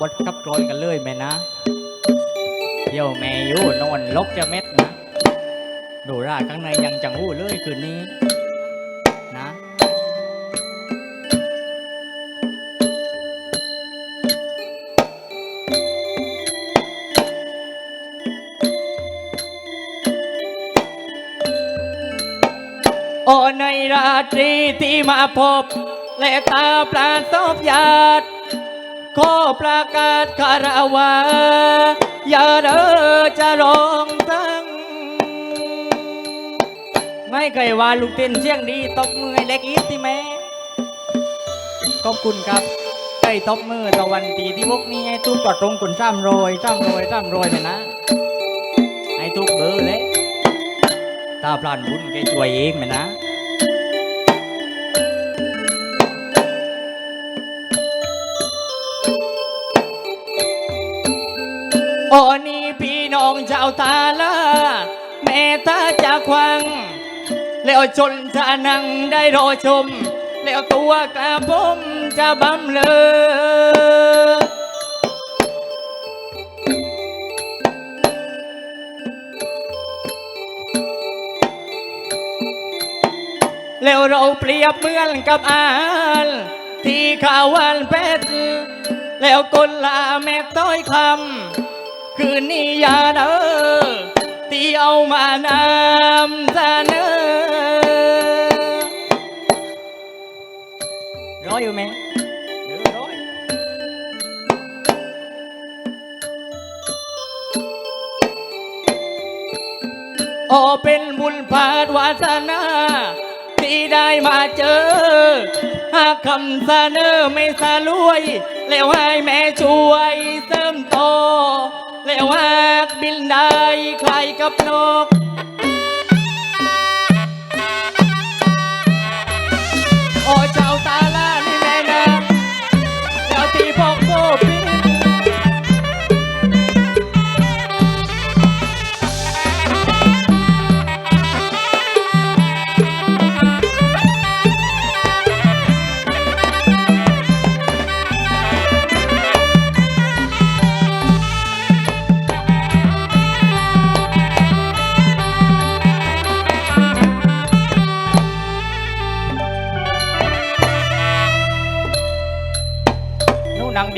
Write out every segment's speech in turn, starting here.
บบทกับกรอนกันเลยแม่นะ เดี๋ยวแม่อยู่นอนลกจะเม็ดนะดูราข้างในยังจังหู้เลยคืนนี้ นะโอในราตรีที่มาพบ และตาปลาซบญาติ ขอประกาศคาราวาอย่าเด้อจะร้องทั้งไม่เคยว่าลูกเต้นเสียงดีตบมือให้เล็กอีกที่แม่ขอบคุณครับใกล้ตบมือตะวันตีที่พวกนี้ให้ทุกจอดตรงคนซ้ำโรยซ้ำโรยซ้ำโรยเนี่ยนะให้ทุกเบอร์เลยตาพลานบุญแกช่วยเองไหมนะ โอ้นี่พี่น้องชาวตาลาแม่ตาจะควัง แล้วชนจะนั่งได้รอชม แล้วตัวกระผมจะบำเลอแล้วเราเปรียบเหมือนกับอาหารที่ขาววานเป็ดแล้วคนลาแม่ต้อยคำ คืนนี้อย่าเด้อที่เอามานำเสนอร้อยอยู่ไหมเดี๋ยวร้อยโอเป็นบุญพาดวาสนาที่ได้มาเจอ หากคำเสนอไม่สะลวย แล้วให้แม่ช่วยเสริมโต แล้วหากบินได้ใครกับนก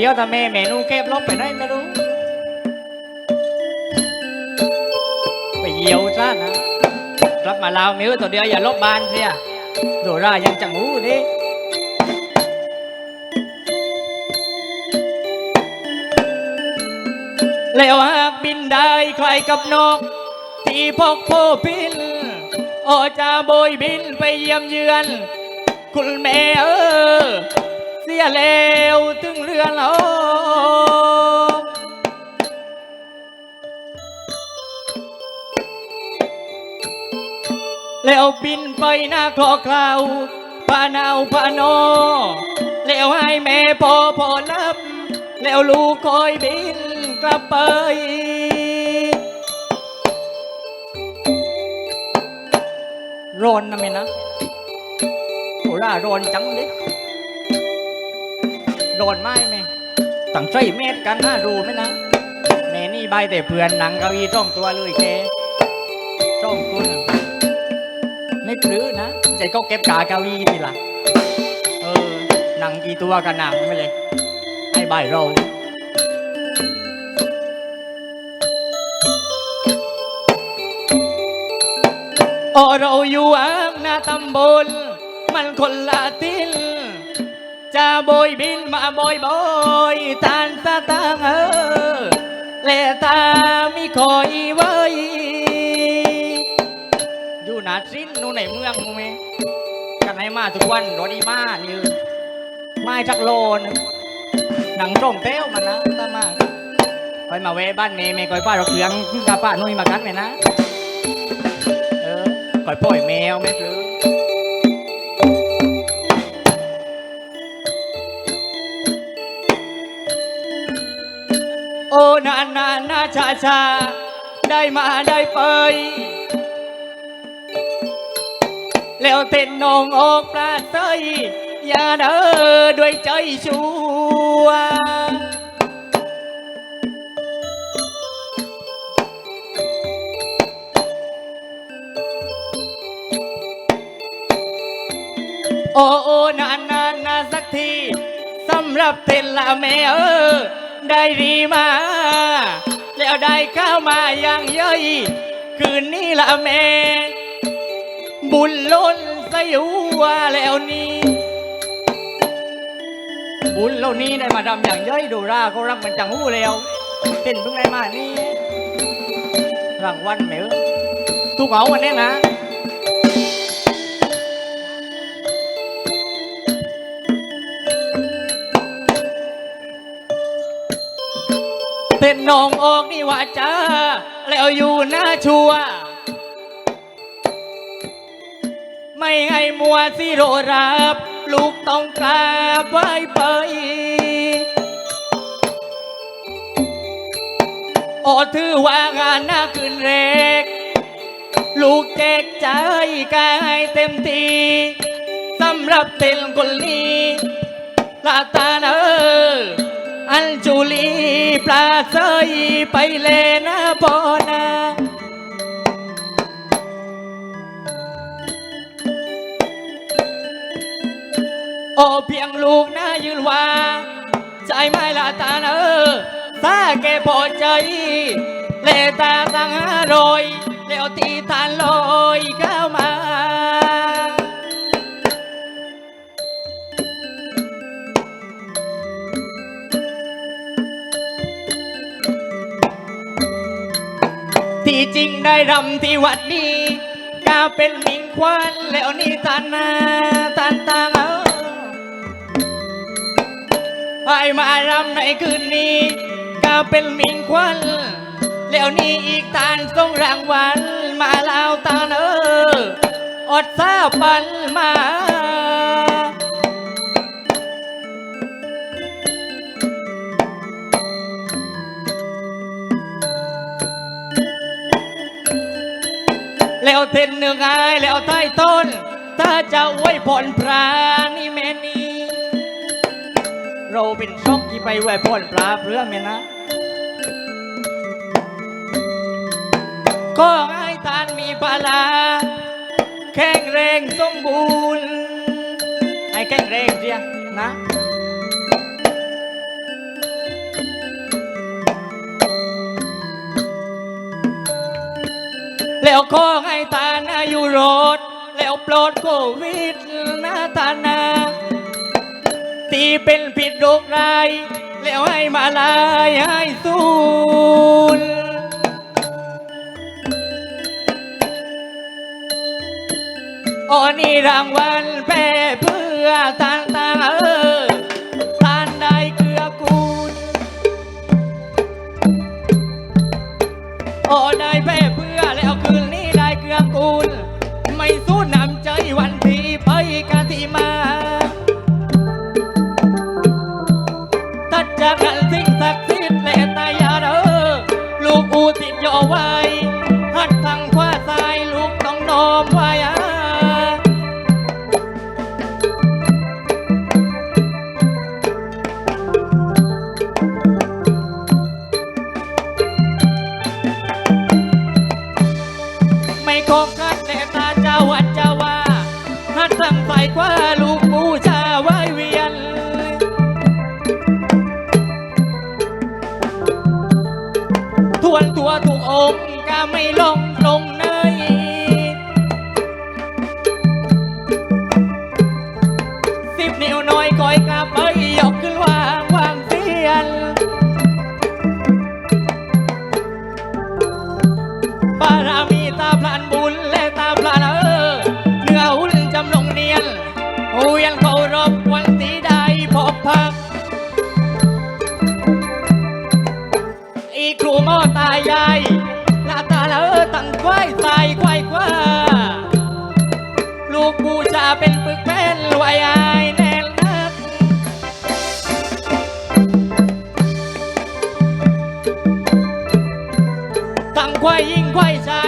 ดียวแต่แม่แม่นู่นเก็บลบไปไหนไม่รู้ ไปเหี่ยวซะนะกลับมาลาวมิ้วตัวเดียวอย่าลบบานเสียโดรายังจังหูดิแล้วหากบินได้ใครกับนก ที่พกโพพินโอจะโบยบินไปเยี่ยมเยือน คุณแม่เออ สียแล้วถึงเรือนเราแล้วบินไปหน้าคลอคลาวพานาวพานอแล้วให้แม่พอพอรับ แล้วลูกคอยบินกลับไปร้อนนะแม่นะโหร่าร้อนจังเลย โดนไหมไหมตั้งใจเม็ดกันนะรู้ไหมนะแม่นี่ใบแต่เพื่อนหนังเก้าอี้จ้องตัวเลยแกจ้องคุณไม่ปลื้อนะใจก็เก็บกาเก้าอี้ทีละเออหนังกี่ตัวกันหนังไม่เลยให้ใบเราเราอยู่อ่างหน้าตำบลมันคนละทิน จะโบยบินมาโบยโบยตานตาตางเออและตามีคอยไว้อยู่หนาสิ้นนู่นในเมืองมูเมกันให้มาทุกวันรถอีมานี่ไม่จักโลนหนังร่มเต้วมันนะตามมาคอยมาเวะบ้านเมย์เมย์คอยป้าเราเคืองกาป้านุ่ยมากันไหมนะ เออคอยปล่อยแมวไม่ปลื้อ โอ้นานานาชาชา ได้มาได้ไป แล้วเต้นนองออกปลาเตยอย่าเด้อด้วยใจชัวโอ้นานนานๆสักทีสำหรับเต้นละแม่เออ ได้ดีมา แล้วได้ข้าวมาอย่างย่อย คืนนี้ละแม่ บุญล้นสยัวแล้วนี้ บุญเหล่านี้ได้มาดำอย่างเย่อยดูราเขารักมันจังหู้แล้วเต้นเพิ่งได้มานี่รางวัลเหมวทุกเอาวันนี้นะ เต้นนองออกนี่ว่าจ้าแล้วอยู่หน้าชัว ไม่ให้มัวสิโรรับ ลูกต้องกราบไหว้ไปโอ้ถือว่างานหน้าคืนเรกลูกแจกใจกายเต็มทีสำหรับเต้นคนนี้ลาตาเนอ อันจุลีปลาเซยไปเลนะปอนาโอ้เพียงลูกนะยืนว่าใจไม่ละตาเนอซาแกพอใจ เลตาตั้งรอยแล้วตีทานลอยเจริงได้รำที่วัดนี้กาเป็นมิงควันแล้วนี่ตานาตานตาเออให้มารำในคืนนี้กาเป็นมิงควันแล้วนี่อีกตานส่งรางวัลมาลาวตาเอออดซาปันมา แล้วเต้นเนื้อไงแล้วใต้ต้น ถ้าจะไว้ผ่อนพระนี่แม่นี่เราเป็นชกที่ไปไว้ผ่อนปลาเพื่อแม่นะ ก็ให้ทานมีพลาแข็งแรงสมบูรณ์ให้แข็งแรงเสียนะ แล้วขอให้ทานอายุรอดแล้วปลอดโควิดนะทานาตีเป็นผิดโรคร้ายแล้วให้มาลายให้สูญโอ้นี่รางวัลแพ้เพื่อทานตาเออทานได้เกลือกูลโอ้ได้แพ้ วนตัวถูกองค์ก็ไม่ลงลงเนยสิบนิ้วน้อยก้อยกาไป หญ่หน้ายลาตาละเออตั้งควายใส่ควายกว่า ลูกบูชาเป็นปึกแป้นรวยอายแน่นนักตั้งควายยิ่งควายชาย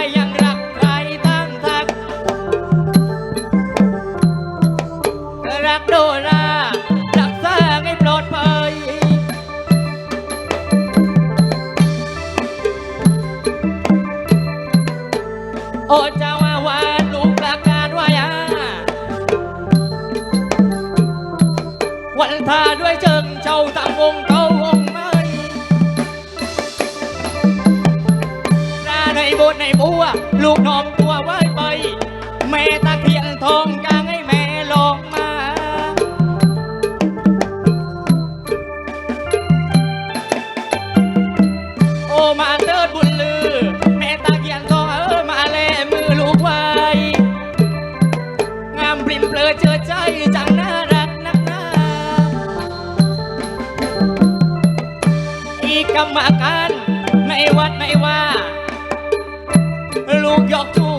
บนในบัว ลูกน้องตัวว่าไป แม่ตะเคียนทองกลางให้แม่ลองมา โอมาเติดบุญลือ แม่ตะเคียนทองเออมาแลมือลูกไว้งามปริมเปลือเจอใจจังน่ารักนักหนาอีกกรรมการในวัดในว่า talk to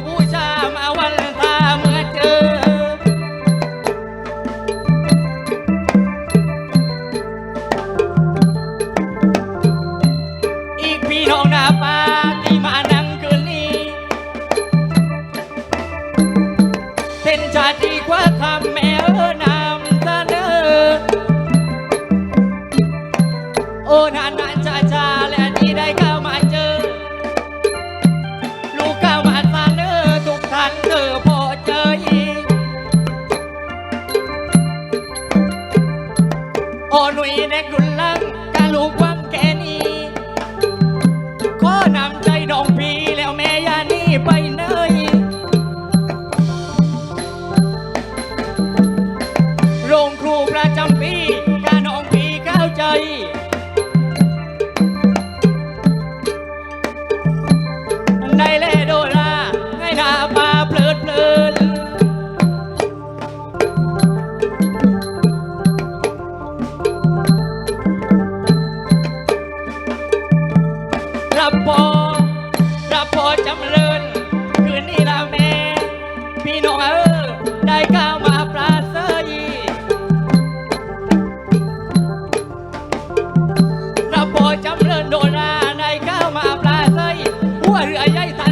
que baile. หรือไอ้ยัยตา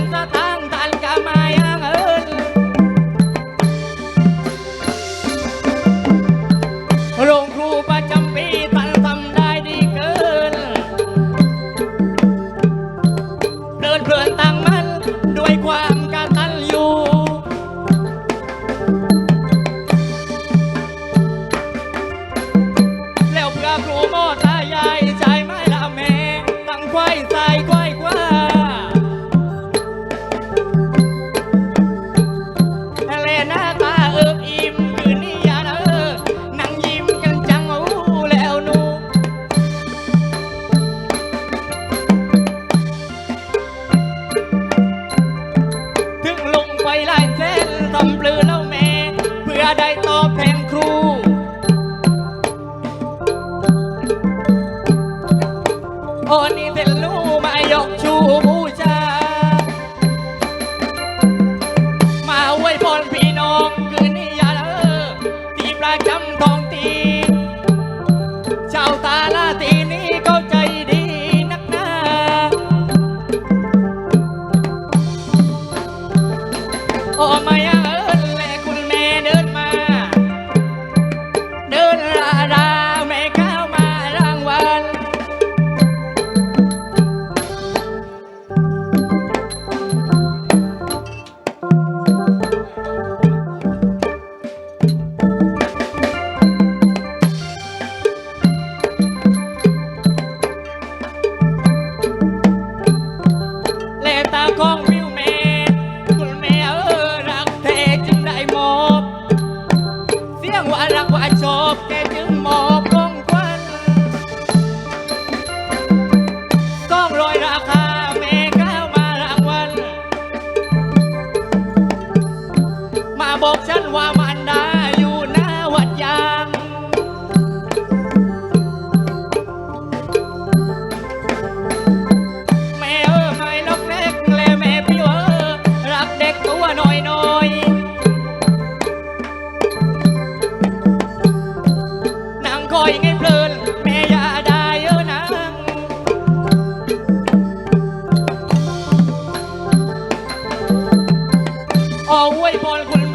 ชอบแกจึงหมอบกองควันต้องรอยราคาแม่ก้าวมารางวัลมาบอกฉันว่ามา Oh, wait, Paul,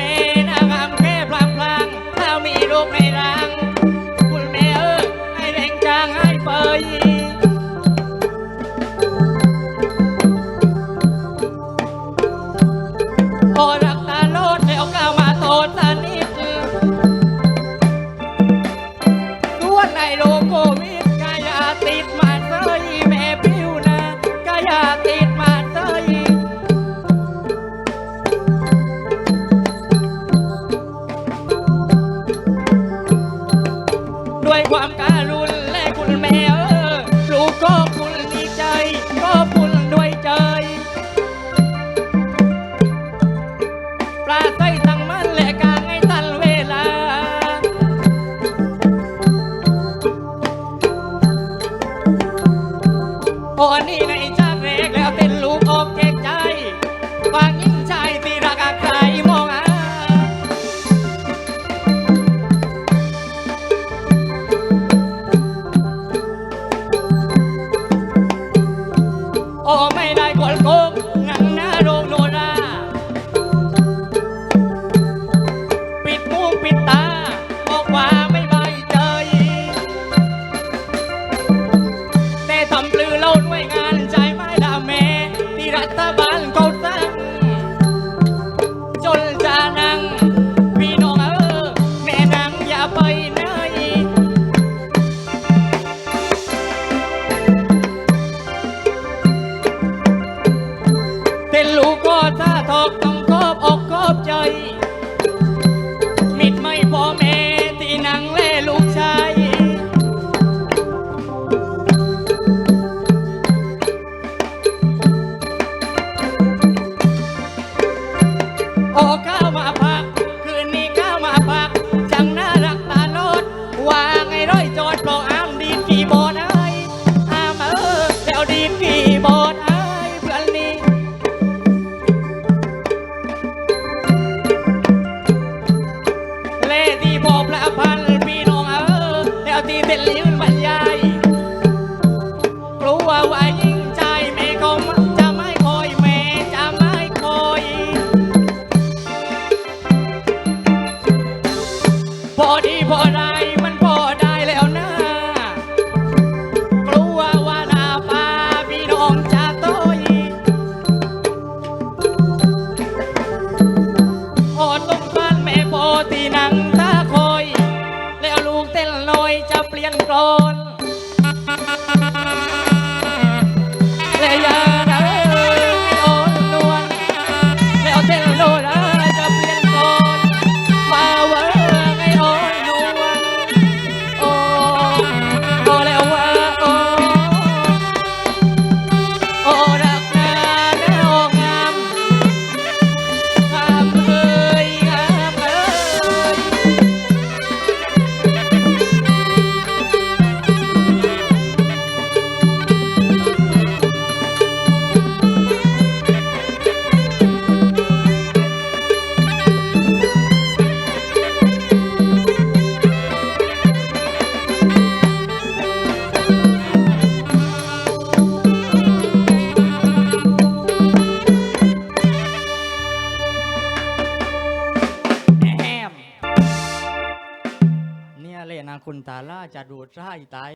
อ